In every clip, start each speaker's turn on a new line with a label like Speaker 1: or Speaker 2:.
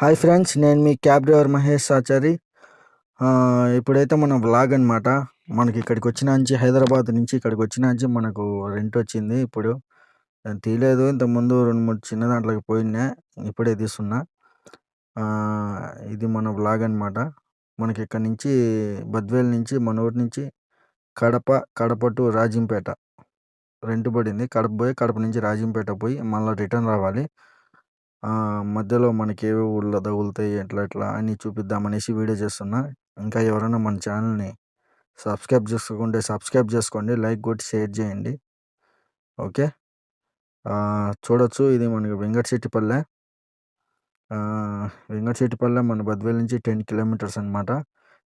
Speaker 1: Hi friends నేను మీ cab driver Mahesh Achari. ఇప్పుడైతే మన వ్లాగ్ అనమాట మనకి ఇక్కడికి వచ్చిన నుంచి హైదరాబాద్ నుంచి ఇక్కడికి వచ్చిన నుంచి మనకు రెంట్ వచ్చింది ఇప్పుడు. నేను తీయలేదు ఇంతకుముందు రెండు మూడు చిన్న దాంట్లోకి పోయినా ఇప్పుడే తీస్తున్నా. ఇది మన వ్లాగ్ అనమాట మనకి ఇక్కడ నుంచి బద్వేల్ నుంచి మన ఊరి నుంచి కడప కడప టు రాజంపేట. రెంట్ పడింది. కడప పోయి కడప నుంచి రాజంపేట పోయి మళ్ళీ రిటర్న్ రావాలి. మధ్యలో మనకి ఏ ఊళ్ళో తగులుతాయి ఎట్లా ఎట్లా అని చూపిద్దామనేసి వీడియో చేస్తున్నా. ఇంకా ఎవరైనా మన ఛానల్ని సబ్స్క్రైబ్ చేసుకుంటే సబ్స్క్రైబ్ చేసుకోండి లైక్ కొట్టి షేర్ చేయండి. ఓకే? చూడొచ్చు. ఇది మనకి వెంకటశెట్టిపల్లె. వెంకటశెట్టిపల్లె మన బద్వేల్ నుంచి టెన్ కిలోమీటర్స్ అనమాట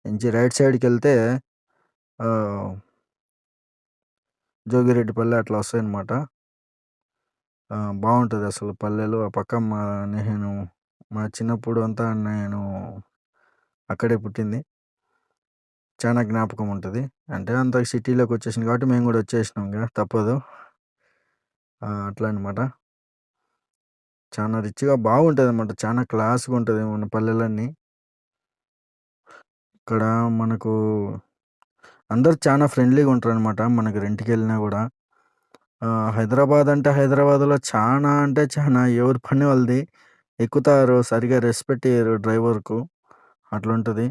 Speaker 1: నుంచి రైట్ సైడ్కి వెళ్తే జోగిరెడ్డిపల్లె అట్లా వస్తాయి అనమాట బాగుంటుంది అసలు పల్లెలు. ఆ పక్క మా నేను మా చిన్నప్పుడు అంతా నేను అక్కడే పుట్టింది. చాలా జ్ఞాపకం ఉంటుంది. అంటే అంత సిటీలోకి వచ్చేసింది కాబట్టి మేము కూడా వచ్చేసినాం ఇంకా తప్పదు. అట్లా అనమాట చాలా రిచ్గా బాగుంటుంది అనమాట చాలా క్లాస్గా ఉంటుంది మన పల్లెలన్నీ. ఇక్కడ మనకు అందరు చాలా ఫ్రెండ్లీగా ఉంటారు అనమాట మనకి రెంట్కి వెళ్ళినా కూడా. హైదరాబాద్ అంటే హైదరాబాద్లో చాలా అంటే చాలా ఎవరి పని వాళ్ళది. ఎక్కుతారు సరిగా రెస్పెక్ట్ ఇయ్యరు డ్రైవర్కు. అట్లుంటుంది.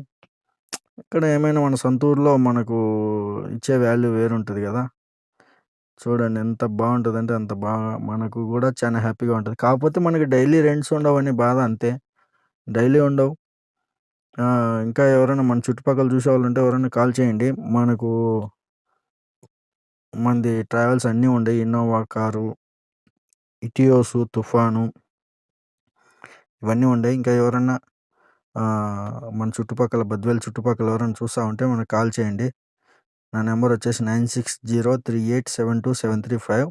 Speaker 1: ఇక్కడ ఏమైనా మన సొంత ఊర్లో మనకు ఇచ్చే వాల్యూ వేరుంటుంది కదా. చూడండి ఎంత బాగుంటుందంటే అంత బాగా మనకు కూడా చాలా హ్యాపీగా ఉంటుంది. కాకపోతే మనకి డైలీ రెంట్స్ ఉండవని బాధ అంతే. డైలీ ఉండవు. ఇంకా ఎవరైనా మన చుట్టుపక్కల చూసే వాళ్ళు ఉంటే ఎవరైనా కాల్ చేయండి. మనకు మనది ట్రావెల్స్ అన్నీ ఉండేవి ఇన్నోవా కారు ఇటియోసు తుఫాను ఇవన్నీ ఉండేవి ఇంకా ఎవరన్నా మన చుట్టుపక్కల బద్వేల్ చుట్టుపక్కల ఎవరైనా చూస్తూ ఉంటే మనకు కాల్ చేయండి. నా నెంబర్ వచ్చేసి nine six zero three eight seven two seven three five.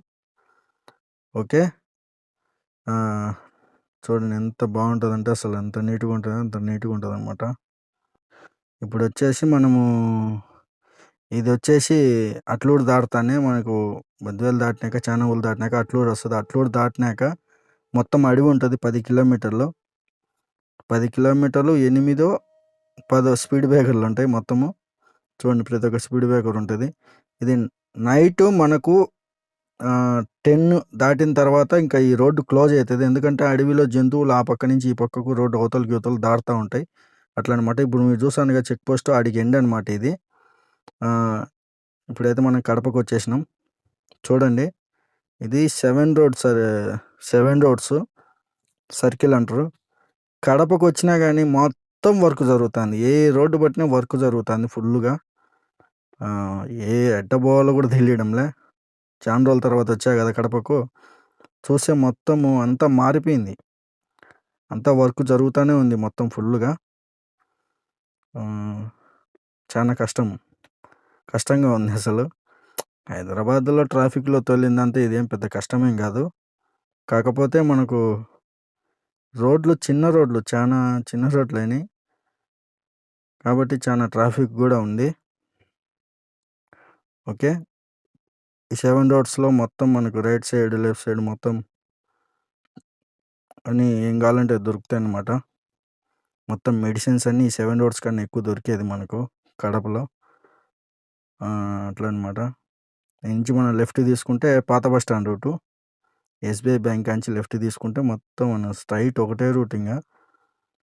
Speaker 1: Okay? చూడండి ఎంత బాగుంటుందంటే అసలు ఎంత నీట్గా ఉంటుందో అంత నీట్గా ఉంటుంది అనమాట ఇప్పుడు వచ్చేసి మనము ఇది వచ్చేసి అట్లూరు దాటుతానే మనకు బద్వేలు దాటినాక చానవులు దాటినాక అట్లూరు వస్తుంది. అట్లూరు దాటినాక మొత్తం అడవి ఉంటుంది పది కిలోమీటర్లు. పది కిలోమీటర్లు ఎనిమిదో పదో స్పీడ్ బ్రేకర్లు ఉంటాయి మొత్తము. చూడండి ప్రతి ఒక్క స్పీడ్ బ్రేకర్ ఉంటుంది. ఇది నైట్ మనకు టెన్ దాటిన తర్వాత ఇంకా ఈ రోడ్డు క్లోజ్ అవుతుంది ఎందుకంటే అడవిలో జంతువులు ఆ పక్క నుంచి ఈ పక్కకు రోడ్డు అవతలకి యువతలు దాడుతూ ఉంటాయి. అట్లా అనమాట ఇప్పుడు మీరు చూసాను కదా చెక్ పోస్ట్ ఆడికి ఎండ్ అనమాట ఇది. ఇప్పుడైతే మనం కడపకు వచ్చేసినాం చూడండి ఇది seven roads seven roads circle అంటారు. కడపకు వచ్చినా కానీ మొత్తం వర్క్ జరుగుతుంది. ఏ రోడ్డు పట్టినా వర్క్ జరుగుతుంది ఫుల్గా ఏ ఎట్ట పోవాలో కూడా తెలియడంలే. చాలా రోజుల తర్వాత వచ్చా కదా కడపకు. చూస్తే మొత్తము అంతా మారిపోయింది. అంతా వర్క్ జరుగుతూనే ఉంది మొత్తం ఫుల్గా చాలా కష్టం కష్టంగా ఉంది అసలు. హైదరాబాద్లో ట్రాఫిక్లో తోలిందంటే ఇదేం పెద్ద కష్టమేం కాదు. కాకపోతే మనకు రోడ్లు చిన్న రోడ్లు చాలా చిన్న రోడ్లు అయినాయి కాబట్టి చాలా ట్రాఫిక్ కూడా ఉంది. ఓకే? ఈ సెవెన్ రోడ్స్లో మొత్తం మనకు రైట్ సైడ్ లెఫ్ట్ సైడ్ మొత్తం అని ఏం కావాలంటే దొరుకుతాయి అన్నమాట. మొత్తం మెడిసిన్స్ అన్నీ ఈ సెవెన్ రోడ్స్ కన్నా ఎక్కువ దొరికేది మనకు కడపలో. అట్లా అనమాట నుంచి మనం లెఫ్ట్ తీసుకుంటే పాత bus stand route. SBI bank నుంచి లెఫ్ట్ తీసుకుంటే మొత్తం మనం స్ట్రైట్ ఒకటే రూట్ ఇంకా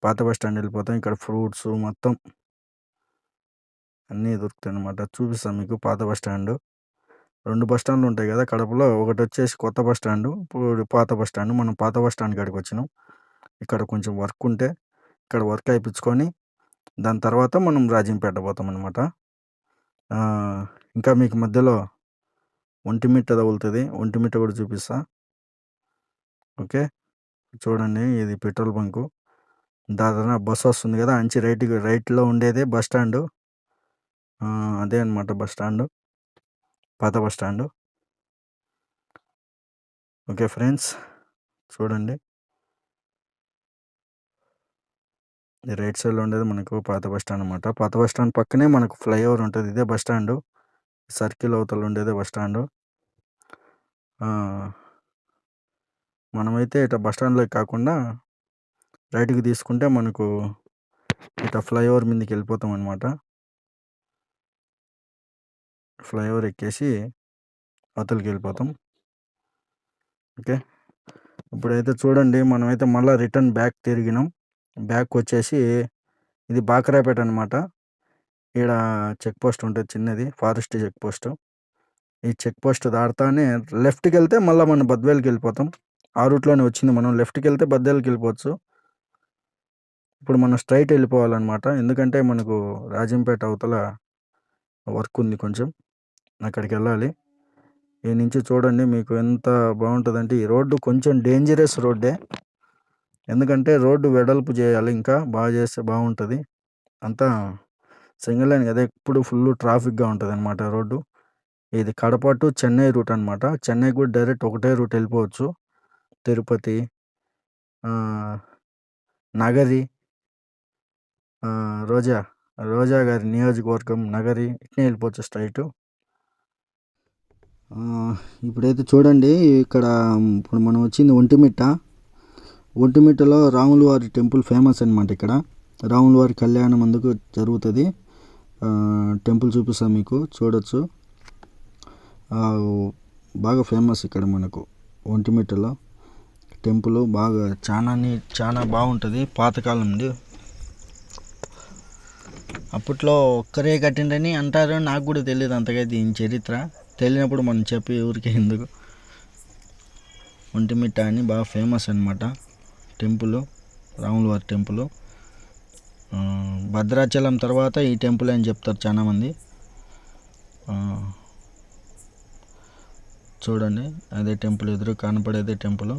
Speaker 1: పాత బస్ స్టాండ్ వెళ్ళిపోతాం. ఇక్కడ ఫ్రూట్స్ మొత్తం. అన్నీ దొరుకుతాయి అనమాట చూపిస్తాను మీకు పాత బస్ స్టాండ్. రెండు బస్ స్టాండ్లు ఉంటాయి కదా కడపలో. ఒకటి వచ్చేసి కొత్త బస్ స్టాండ్. ఇప్పుడు పాత బస్ స్టాండ్. మనం పాత బస్ స్టాండ్ కాడికి వచ్చినాం. ఇక్కడ కొంచెం వర్క్ ఉంటే ఇక్కడ వర్క్ అయిపించుకొని దాని తర్వాత మనం రాజంపేట పోతాం అనమాట ఇంకా మీకు మధ్యలో ఒంటిమిట్ట తగులుతుంది. ఒంటిమిట్ట కూడా చూపిస్తా. ఓకే. చూడండి ఇది పెట్రోల్ బంకు. దాదాపు బస్సు వస్తుంది కదా అంచి రైట్ రైట్లో ఉండేదే బస్ స్టాండ్. అదే అనమాట బస్ స్టాండ్. పాత బస్ స్టాండ్. Okay friends. చూడండి ఈ రైట్ సైడ్లో ఉండేది మనకు పాత బస్ స్టాండ్ అనమాట పాత బస్ స్టాండ్ పక్కనే మనకు ఫ్లైఓవర్ ఉంటుంది ఇదే బస్ స్టాండ్ సర్కిల్ అవతల ఉండేదే బస్ స్టాండ్ మనమైతే ఇట్లా బస్ స్టాండ్లో కాకుండా రైట్‌కి తీసుకుంటే మనకు ఇట్లా ఫ్లైఓవర్ మీదకి వెళ్ళిపోతాం అనమాట. ఫ్లైఓవర్ ఎక్కేసి అవతలకి వెళ్ళిపోతాం. ఓకే. ఇప్పుడైతే చూడండి మనమైతే మళ్ళీ రిటర్న్ బ్యాక్ తిరిగినాం. బ్యాక్ వచ్చేసి ఇది బాక్రాపేట అనమాట. ఈడ చెక్ పోస్ట్ ఉంటుంది చిన్నది. Forest check post. ఈ చెక్ పోస్ట్ దాటుతానే లెఫ్ట్‌కెళ్తే మళ్ళీ మనం బద్వేలుకి వెళ్ళిపోతాం. ఆ రూట్‌లోనే వచ్చింది మనం లెఫ్ట్కి వెళ్తే బద్వేలుకి వెళ్ళిపోవచ్చు. ఇప్పుడు మనం స్ట్రైట్ వెళ్ళిపోవాలన్నమాట. ఎందుకంటే మనకు రాజంపేట అవతల వర్క్ ఉంది కొంచెం. అక్కడికి వెళ్ళాలి ఈ నుంచి చూడండి మీకు ఎంత బాగుంటుందంటే ఈ రోడ్డు కొంచెం డేంజరస్ రోడ్డే. ఎందుకంటే రోడ్డు వెడల్పు చేయాలి ఇంకా. బాగా చేస్తే బాగుంటుంది అంతా సింగిల్ లైన్ కదా! ఎప్పుడు ఫుల్ ట్రాఫిక్‌గా ఉంటదనమాట రోడ్డు. ఇది కడప టు చెన్నై రూట్ అనమాట. చెన్నైకి కూడా డైరెక్ట్ ఒకటే రూట్ వెళ్ళిపోవచ్చు. తిరుపతి నగరి రోజా, రోజా గారి నియోజకవర్గం నగరి ఇట్నే వెళ్ళిపోవచ్చు స్ట్రైట్ ఇప్పుడైతే చూడండి ఇక్కడ ఇప్పుడు మనం వచ్చింది ఒంటిమిట్ట. ఒంటిమిట్టలో రాముల వారి టెంపుల్ ఫేమస్ అనమాట ఇక్కడ. రాముల వారి కళ్యాణం అందుకు జరుగుతుంది టెంపుల్ చూపిస్తాను మీకు చూడొచ్చు. బాగా ఫేమస్ ఇక్కడ మనకు ఒంటిమిట్టలో. టెంపుల్ బాగా చాలా చాలా బాగుంటుంది పాతకాలంది. అప్పట్లో ఒక్కరే కట్టిండని అంటారు. నాకు కూడా తెలియదు అంతగా దీని చరిత్ర. తెలియనప్పుడు మనం చెప్పి ఊరికే ఎందుకు. ఒంటిమిట్ట అని బాగా ఫేమస్ అనమాట. టెంపుల్. రాముల వారి టెంపుల్. భద్రాచలం తర్వాత ఈ టెంపుల్ అని చెప్తారు చాలామంది చూడండి అదే టెంపుల్ ఎదురు కనపడేదే టెంపుల్.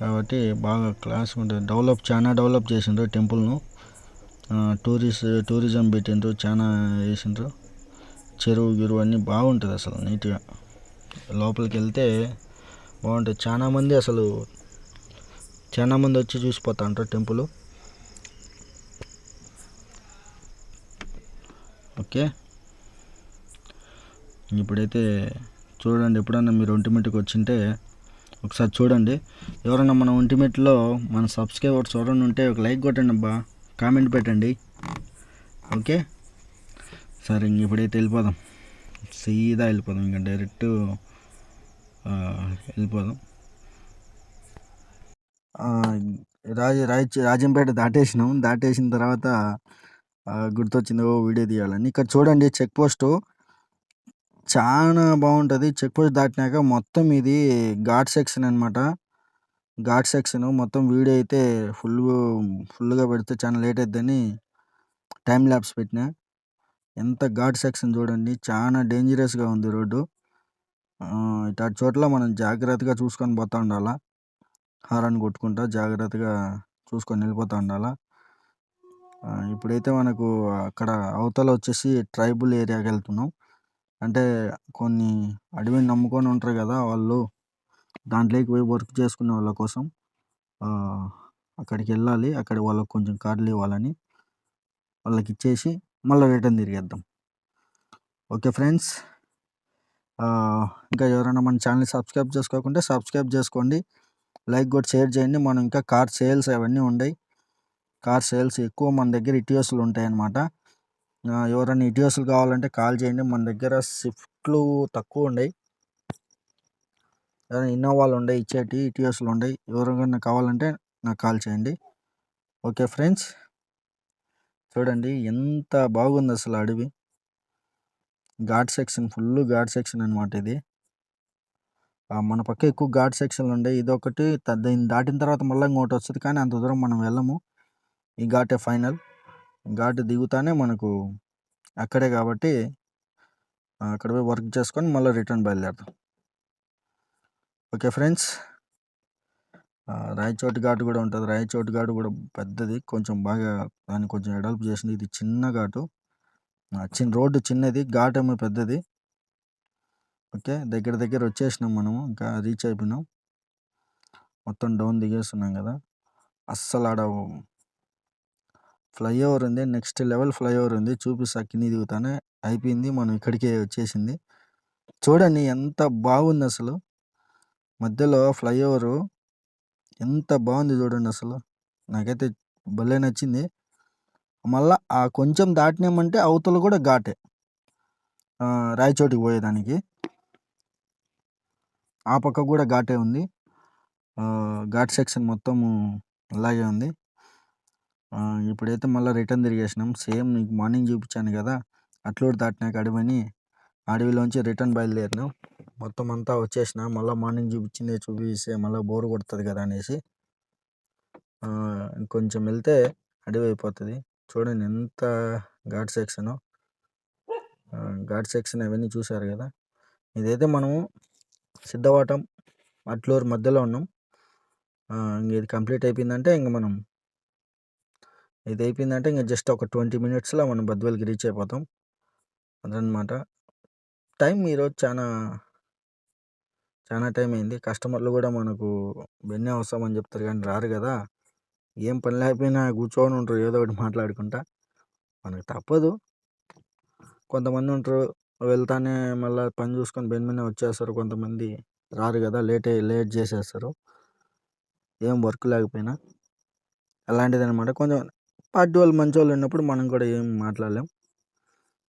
Speaker 1: కాబట్టి బాగా క్లాస్‌గా ఉంటుంది డెవలప్ చాలా డెవలప్ చేసిండ్రు టెంపుల్‌ను. టూరిస్ట్ టూరిజం పెట్టిండ్రు. చాలా వేసిండ్రు చెరువు గిరువు అన్నీ బాగుంటుంది అసలు నీట్‌గా. లోపలికి వెళ్తే బాగుంటుంది మంది అసలు చాలా మంది వచ్చి చూసిపోతా ఉంటారు టెంపుల్. ఓకే. ఇప్పుడైతే చూడండి ఎప్పుడన్నా మీరు ఒంటిమిటికి వచ్చింటే ఒకసారి చూడండి. ఎవరైనా మన ఒంటిమిటిలో మన సబ్స్క్రైబర్స్ ఎవరైనా ఉంటే ఒక లైక్ కొట్టండి అబ్బా! కామెంట్ పెట్టండి. ఓకే. సరే ఇంక ఇప్పుడైతే వెళ్ళిపోదాం. సీదా వెళ్ళిపోదాం ఇంకా డైరెక్ట్ వెళ్ళిపోదాం. ఆహ్, రాజ రాజంపేట దాటేసినాం. దాటేసిన తర్వాత గుర్తొచ్చింది ఓ వీడియో తీయాలని. ఇక్కడ చూడండి చెక్ పోస్టు. చాలా బాగుంటుంది చెక్ పోస్ట్ దాటినాక మొత్తం ఇది ఘాట్ సెక్షన్ అనమాట. ఘాట్ సెక్షన్ మొత్తం వీడియో అయితే ఫుల్ ఫుల్‌గా పెడితే చాలా లేట్ అవుతుందని టైం ల్యాబ్స్ పెట్టిన ఎంత ఘాట్ సెక్షన్ చూడండి. చాలా డేంజరస్‌గా ఉంది రోడ్డు. ఇటు చోట్ల మనం జాగ్రత్తగా చూసుకొని పోతా ఉండాలా. హారన్ కొట్టుకుంటా జాగ్రత్తగా చూసుకొని వెళ్ళిపోతా ఉండాలా. ఇప్పుడైతే మనకు అక్కడ అవతల వచ్చేసి ట్రైబుల్ ఏరియాకి వెళ్తున్నాం అంటే కొన్ని అడవిని నమ్ముకొని ఉంటారు కదా! వాళ్ళు దాంట్లోకి పోయి వర్క్ చేసుకునే వాళ్ళ కోసం అక్కడికి వెళ్ళాలి అక్కడ వాళ్ళకి కొంచెం కార్లు ఇవ్వాలని. వాళ్ళకి ఇచ్చేసి మళ్ళీ రిటర్న్ తిరిగేద్దాం. Okay friends. ఇంకా ఎవరైనా మన ఛానల్ సబ్స్క్రైబ్ చేసుకోకుంటే సబ్స్క్రైబ్ చేసుకోండి. లైక్ కూడా షేర్ చేయండి. మనం ఇంకా కార్ సేల్స్ అవన్నీ ఉన్నాయి కార్ సేల్స్ ఎక్కువ మన దగ్గర ఇటియోస్‌లు ఉంటాయన్నమాట. ఎవరైనా ఇటియోస్‌లు కావాలంటే కాల్ చేయండి. మన దగ్గర స్విఫ్ట్‌లు తక్కువ ఉన్నాయి ఏదైనా ఇన్నోవాలు ఉన్నాయి ఇచ్చేటివి. ఇటియోస్‌లు ఉన్నాయి ఎవరికైనా కావాలంటే నాకు కాల్ చేయండి. Okay friends. చూడండి ఎంత బాగుంది అసలు అడవి. Ghat section full ghat section అనమాట ఇది. మన పక్క ఎక్కువ ఘాట్ సెక్షన్‌లు ఉండే ఇదొకటి దీన్ని దాటిన తర్వాత మళ్ళీ ఇంకోటి వస్తుంది కానీ అంత దూరం మనం వెళ్ళము. ఈ ఘాటే ఫైనల్. ఘాట్ దిగుతానే మనకు అక్కడే కాబట్టి అక్కడ పోయి వర్క్ చేసుకొని మళ్ళీ రిటర్న్ బయలుదేరుతాం ఓకే ఫ్రెండ్స్. రాయచోటి ఘాటు కూడా ఉంటుంది రాయచోటి ఘాటు కూడా పెద్దది. కొంచెం బాగా దాన్ని కొంచెం ఎడల్పు చేసింది. ఇది చిన్న ఘాటు. చిన్న రోడ్డు చిన్నది. ఘాట్ ఏమో పెద్దది. ఓకే. దగ్గర దగ్గర వచ్చేసినాం మనము. ఇంకా రీచ్ అయిపోయినాం. మొత్తం డౌన్ దిగేస్తున్నాం కదా! అస్సలు ఆడ ఫ్లైఓవర్ ఉంది. నెక్స్ట్ లెవెల్ ఫ్లైఓవర్ ఉంది. చూపిస్తా కిందికి దిగుతానే అయిపోయింది. మనం ఇక్కడికే వచ్చేసింది. చూడండి ఎంత బాగుంది అసలు మధ్యలో ఫ్లైఓవరు ఎంత బాగుంది చూడండి అసలు నాకైతే భలే నచ్చింది మళ్ళా ఆ కొంచెం దాటినామంటే అవతల కూడా ఘాటే రాయచోటికి పోయేదానికి ఆ పక్క కూడా ఘాటే ఉంది. ఘాట్ సెక్షన్ మొత్తం అలాగే ఉంది. ఇప్పుడైతే మళ్ళీ రిటర్న్ తిరిగేసినాం. సేమ్ నీకు మార్నింగ్ చూపించాను కదా అట్లూరు దాటినాక అడవిని అడవిలోంచి రిటర్న్ బయలుదేరినాం. మొత్తం అంతా వచ్చేసిన మళ్ళీ మార్నింగ్ చూపించింది చూపిస్తే మళ్ళీ బోర్ కొడుతుంది కదా అనేసి కొంచెం వెళ్తే అడవి అయిపోతుంది. చూడండి ఎంత ఘాట్ సెక్షన్. ఘాట్ సెక్షన్ అవన్నీ చూసారు కదా. ఇదైతే మనము సిద్ధవాటం అట్లూరు మధ్యలో ఉన్నాం. ఇది కంప్లీట్ అయిపోయిందంటే ఇంక మనం ఇది అయిపోయిందంటే ఇంక జస్ట్ ఒక ట్వంటీ మినిట్స్లో మనం బద్వేల్కి రీచ్ అయిపోతాం. అదనమాట. టైం ఈరోజు చాలా చాలా టైం అయింది. కస్టమర్లు కూడా మనకు బెన్నే వస్తామని చెప్తారు కానీ రారు కదా. ఏం పని లేకపోయినా కూర్చొని ఉంటారు ఏదో ఒకటి మాట్లాడుకుంటా. మనకు తప్పదు. కొంతమంది ఉంటారు వెళ్తానే మళ్ళీ పని చూసుకొని బెన్ మీద వచ్చేస్తారు కొంతమంది. రారు కదా లేట్ లేట్ చేసేస్తారు. ఏం వర్క్ లేకపోయినా. అలాంటిది అనమాట కొంచెం పార్టీ వాళ్ళు మంచి వాళ్ళు ఉన్నప్పుడు మనం కూడా ఏం మాట్లాడలేం.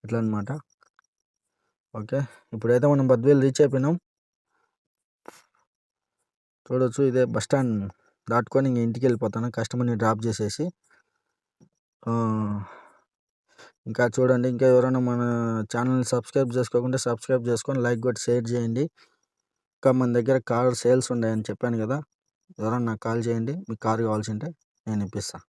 Speaker 1: ఇట్లా అనమాట ఓకే. ఇప్పుడైతే మనం బద్వేలు రీచ్ అయిపోయినాం. చూడొచ్చు ఇదే బస్ స్టాండ్ దాటుకొని ఇంక ఇంటికి వెళ్ళిపోతాను. కస్టమర్ని డ్రాప్ చేసేసి ఇంకా చూడండి ఇంకా ఎవరైనా మన ఛానల్ని సబ్స్క్రైబ్ చేసుకోకుంటే సబ్స్క్రైబ్ చేసుకొని లైక్ కొట్టి షేర్ చేయండి. ఇంకా మన దగ్గర కార్ సేల్స్ ఉన్నాయని చెప్పాను కదా ఎవరైనా నాకు కాల్ చేయండి మీకు కార్ కావాల్సి ఉంటే నేను ఇప్పిస్తాను